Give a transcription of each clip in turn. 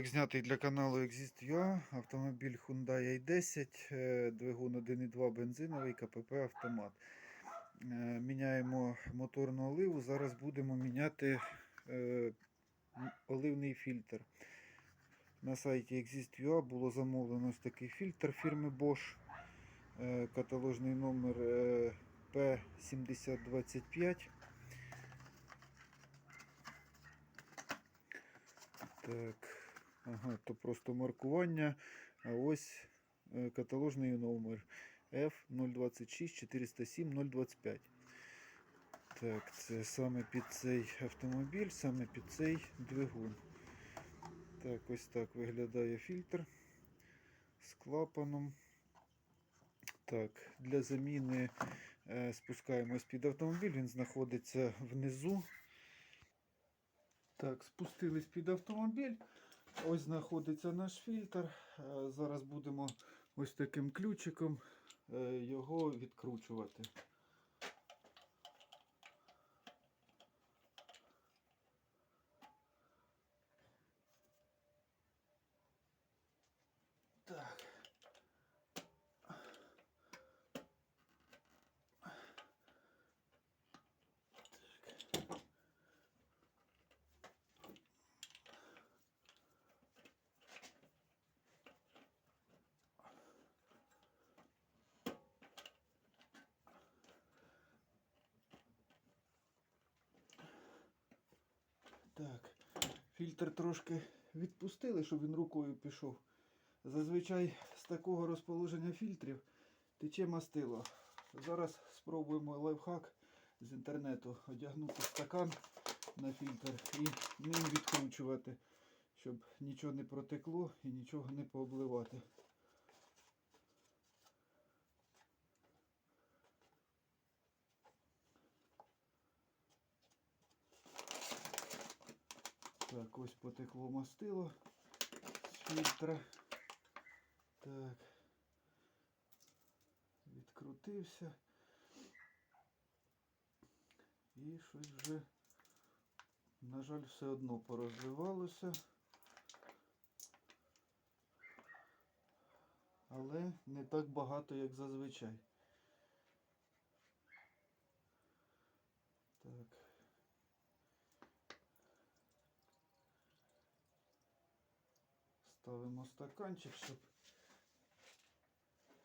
Ролик знятий для каналу Exist.ua, автомобіль Hyundai i10, е, двигун 1.2 бензиновий, КПП автомат. Е, Міняємо моторну оливу. Зараз будемо міняти е, оливний фільтр. На сайті Exist.ua було замовлено ось такий фільтр фірми Bosch. Каталожний номер е, P7025. Так, ага, то просто маркування. А ось е, каталожний номер F026 407 025. Так, це саме під цей автомобіль, саме під цей двигун. Так, ось так виглядає фільтр з клапаном. Так, для заміни е, спускаємось під автомобіль, він знаходиться внизу. Так, спустились під автомобіль. Ось знаходиться наш фільтр. Е, Зараз будемо ось таким ключиком е, його відкручувати. Так. Так, фільтр трошки відпустили, щоб він рукою пішов. Зазвичай з такого розположення фільтрів тече мастило. Зараз спробуємо лайфхак з інтернету одягнути стакан на фільтр і ним відкручувати, щоб нічого не протекло і нічого не пообливати. Так, ось потекло мастило з фільтра. Так. Відкрутився. І щось вже, на жаль, все одно порозливалося. Але не так багато, як зазвичай. Так. Ставимо стаканчик, щоб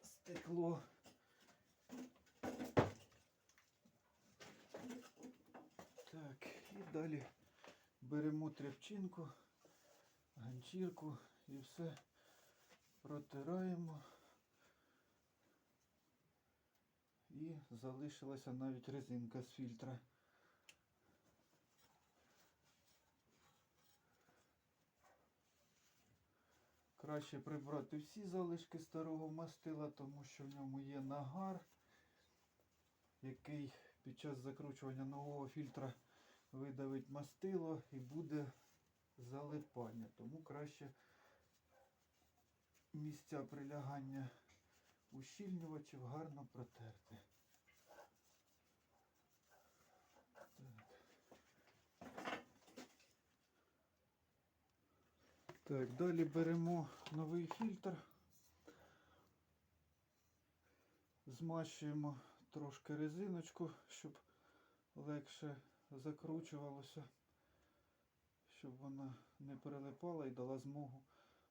стекло. Так, і далі беремо тряпчинку, ганчірку і все протираємо. І залишилася навіть резинка з фільтра. Краще прибрати всі залишки старого мастила, тому що в ньому є нагар, який під час закручування нового фільтра видавить мастило і буде залипання. Тому краще місця прилягання ущільнювачів гарно протерти. Так, далі беремо новий фільтр, змащуємо трошки резиночку, щоб легше закручувалося, щоб вона не перелипала і дала змогу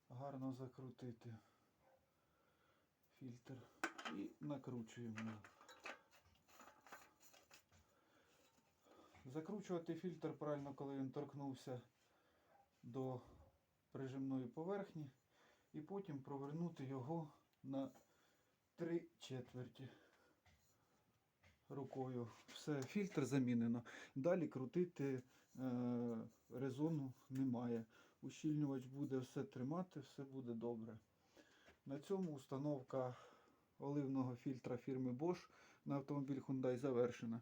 гарно закрутити фільтр. І накручуємо. Закручувати фільтр правильно, коли він торкнувся до прижимної поверхні і потім провернути його на три четверті рукою. Все, фільтр замінено. Далі крутити е, резону немає. Ущільнювач буде все тримати, все буде добре. На цьому установка оливного фільтра фірми Bosch на автомобіль Hyundai завершена.